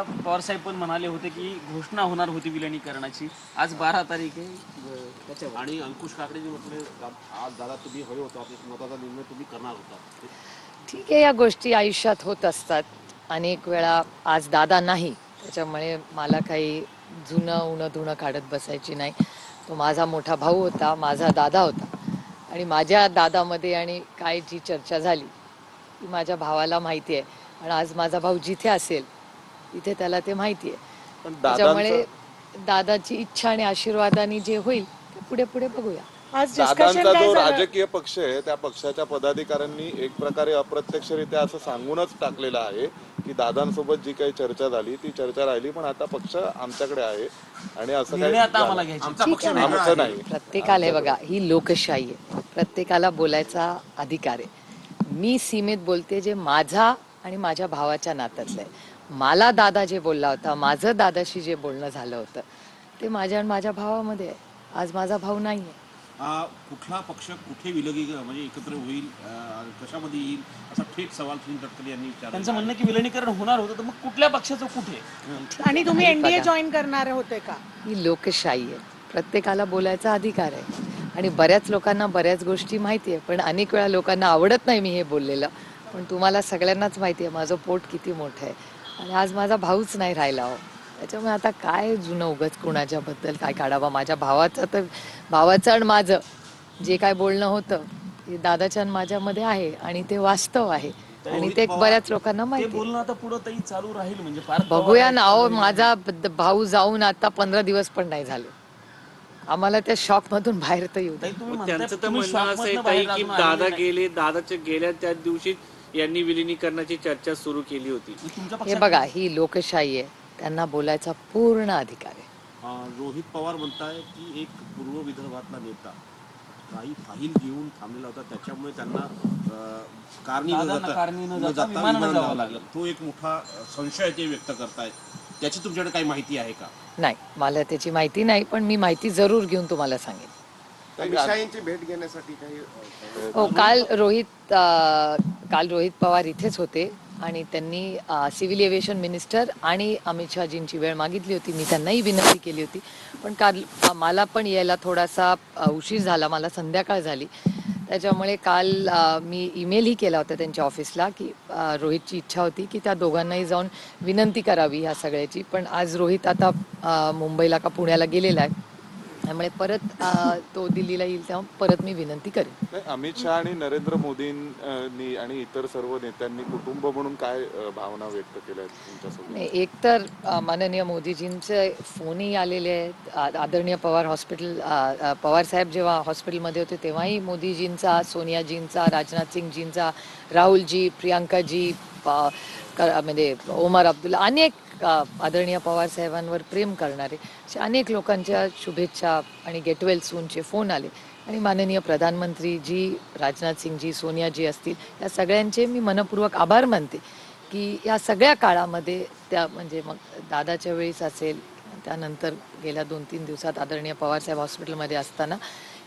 पवार साहेब पण म्हणाले होते की घोषणा होणार होती विलिनीकरणाची. आज बारा तारीख आहे. त्याच्यावर. आणि अंकुश काकडेजी म्हटले आज दादा तुम्ही हवे होता आपल्या मताचा निर्णय तुम्ही करणार होता. ठीक आहे या गोष्टी आयुष्यात होत असतात. अनेक वेळा आज दादा नाही. त्याच्यामुळे मला काही जुनं उणं धुणं काढत बसायची नाही. तो माझा मोठा भाऊ होता माझा दादा होता. आणि माझ्या दादामध्ये आणि काय जी चर्चा झाली ती माझ्या भावाला माहिती आहे. आणि आज माझा भाऊ जिथे असेल तिथे त्याला ते माहिती आहे पण त्याच्यामुळे दादांचा दादाची इच्छा आणि आशीर्वादाने जे होईल ते पुढे पुढे बघूया. आज डिस्कशन दादांचा काय जो झालं? राजकीय पक्ष आहे त्या पक्षाच्या पदाधिकाऱ्यांनी एक प्रकारे अप्रत्यक्षरित्या असं सांगूनच टाकलेलं आहे की दादांसोबत जी काही चर्चा झाली ती चर्चा राहिली पण आता पक्ष आमच्याकडे आहे आणि असं निर्णय आता आम्हाला काही घ्यायचा. आमचा ठीक पक्ष आहे. वेगळा आमचं आहे. नाही. प्रत्येकाला हे बघा ही लोकशाही आहे. प्रत्येकाला बोलायचा अधिकार आहे. मी सीमेत बोलते जे माझा आणि माझ्या भावाच्या नात्यातलं आहे. मला दादा जे बोलला होता माझं दादाशी जे बोलणं झालं होतं ते माझ्या आणि माझ्या भावामध्ये आहे. आज माझा भाऊ नाही आहे आ, कुठला पक्ष कुठे विलगी म्हणजे एकत्र होईल आ, कशामध्ये येईल असा थेट सवाल सुनील तटकरे यांनी त्यांचं विचारला म्हणणं की विलिनीकरण होणार होतं तर मग कुठल्या पक्षाचं कुठे? आणि तुम्ही हे एनडीए. जॉईन करणार होते का? ही लोकशाही आहे. प्रत्येकाला बोलायचा अधिकार आहे. आणि बऱ्याच लोकांना बऱ्याच गोष्टी माहिती आहे पण अनेक वेळा लोकांना आवडत नाही मी हे बोललेलं. पण तुम्हाला सगळ्यांनाच माहिती आहे माझं पोट किती मोठं आहे. आणि आज माझा भाऊच नाही राहिला हो. त्याच्यामुळे आता काय जुनं उगच कुणाच्या बद्दल काय काढावं? माझ्या भावाचं तर भावाचं आणि माझं. जे काय बोलणं होतं ते दादाच्या आणि माझ्यामध्ये आहे आणि ते वास्तव आहे. आणि ते बऱ्याच लोकांना माहिती आहे. बोलणं आता पुढे तरी चालू राहील म्हणजे फार बघूया ना अहो माझा भाऊ जाऊन आता पंधरा दिवस पण नाही झाले. आम्हाला त्या शॉक मधून बाहेर तर येऊ त्यांचं तर म्हणणं असं आहे ताई की दादा. गेले दादाच्या गेल्या त्याच दिवशी यांनी विलिनीकरणाची चर्चा सुरू केली होती. हे बघा ही लोकशाही आहे. त्यांना बोलायचा पूर्ण अधिकार आहे. रोहित पवार म्हणताय की एक पूर्व विदर्भातला नेता काही फाईल घेऊन थांबलेला होता. त्याच्यामुळे त्यांना कारणी न दादांना जाता कारणी न न जाता जाता विमानानं विमानानं जावं जावं लागलं. लागलं. तो एक मोठा संशय ते व्यक्त करतायत. त्याची तुमच्याकडे काही माहिती आहे का? नाही मला त्याची माहिती नाही पण मी माहिती जरूर घेऊन तुम्हाला सांगेन. भेट घेण्यासाठी काही अ, हो काल रोहित अ, काल रोहित पवार इथेच होते आणि त्यांनी सिव्हिल एव्हिएशन मिनिस्टर आणि अमित शहाजींची वेळ मागितली होती. मी त्यांनाही विनंती केली होती. पण काल मला पण यायला थोडासा उशीर झाला. मला संध्याकाळ झाली. त्याच्यामुळे काल मी ईमेलही केला होता त्यांच्या ऑफिसला की रोहितची इच्छा होती की त्या दोघांनाही जाऊन विनंती करावी ह्या सगळ्याची. पण आज रोहित आता मुंबईला का पुण्याला गेलेला आहे. त्यामुळे परत तो दिल्लीला येईल तेव्हा परत मी विनंती करेन. नाही, अमित शहा आणि नरेंद्र मोदींनी आणि इतर सर्व नेत्यांनी कुटुंब म्हणून काय अ, भावना व्यक्त केल्या आहेत तुमच्यासोबत? नाही, एकतर अ, माननीय मोदीजींचे फोनही आलेले आहेत. आ- आदरणीय पवार हॉस्पिटल अ, अ, पवार साहेब जेव्हा हॉस्पिटलमध्ये होते तेव्हाही मोदीजींचा सोनियाजींचा राजनाथ सिंगजींचा राहुलजी प्रियांकाजी प- क- म्हणजे ओमर अब्दुल्ला अनेक आदरणीय पवार साहेबांवर प्रेम करणारे अशा अनेक लोकांच्या शुभेच्छा आणि गेटवेल सूनचे फोन आले. आणि माननीय प्रधानमंत्री जी राजनाथ सिंगजी सोनियाजी असतील या सगळ्यांचे मी मनपूर्वक आभार मानते की या सगळ्या काळामध्ये त्या म्हणजे मग दादाच्या वेळीच असेल त्यानंतर गेल्या दोन तीन दिवसात आदरणीय पवारसाहेब हॉस्पिटलमध्ये असताना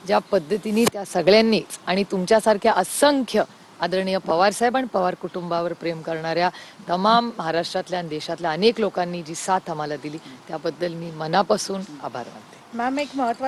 ज्या पद्धतीने त्या सगळ्यांनीच आणि तुमच्यासारख्या असंख्य आदरणीय पवारसाहेब आणि पवार कुटुंबावर प्रेम करणाऱ्या तमाम महाराष्ट्रातल्या आणि देशातल्या अनेक लोकांनी जी साथ आम्हाला दिली त्याबद्दल मी मनापासून आभार मानते. मॅम एक महत्वाचं